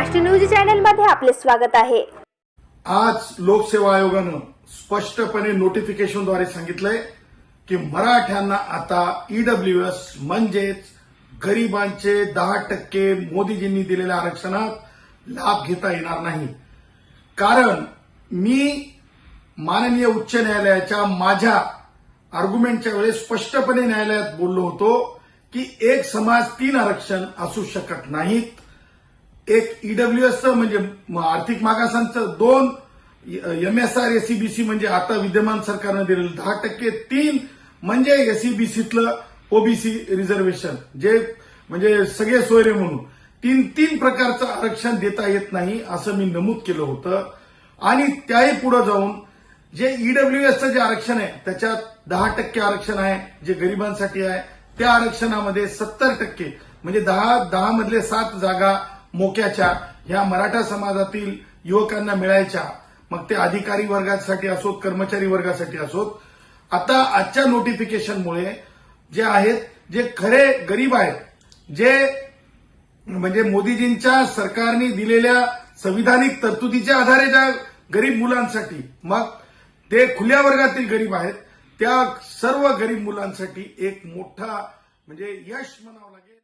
Maharashtra news चॅनलमध्ये आपले स्वागत आहे. आज लोकसेवा आयोगानं स्पष्टपणे नोटिफिकेशनद्वारे सांगितलंय की मराठ्यांना आता ईडब्ल्यूएस म्हणजेच गरिबांचे दहा टक्के मोदीजींनी दिलेल्या आरक्षणात लाभ घेता येणार नाही. कारण मी माननीय उच्च न्यायालयाच्या माझ्या आर्ग्युमेंटच्या वेळेस स्पष्टपणे न्यायालयात बोललो होतो की एक समाज तीन आरक्षण असू शकत नाहीत. एक ईडब्ल्यूएसचं म्हणजे आर्थिक मागासांचं दोन एमएसआर एसीबीसी म्हणजे आता विद्यमान सरकारनं दिलेलं दहा टक्के तीन म्हणजे एसीबीसीतलं ओबीसी रिझर्वेशन जे म्हणजे सगळे सोयरे म्हणून. तीन तीन प्रकारचं आरक्षण देता येत नाही असं मी नमूद केलं होतं. आणि त्याही पुढे जाऊन जे ईडब्ल्यूएसचं जे आरक्षण आहे त्याच्यात दहा टक्के आरक्षण आहे जे गरिबांसाठी आहे त्या आरक्षणामध्ये सत्तर टक्के म्हणजे दहा दहा मधले सात जागा मोक्याच्या ह्या मराठा समाजातील युवकांना मिळायच्या. मग ते अधिकारी वर्गासाठी असोत कर्मचारी वर्गासाठी असोत. आता आजच्या नोटिफिकेशनमुळे जे आहेत जे खरे गरीब आहेत जे म्हणजे मोदीजींच्या सरकारने दिलेल्या संविधानिक तरतुदीच्या आधारे ज्या गरीब मुलांसाठी मग ते खुल्या वर्गातील गरीब आहेत त्या सर्व गरीब मुलांसाठी एक मोठा म्हणजे यश म्हणावं लागेल.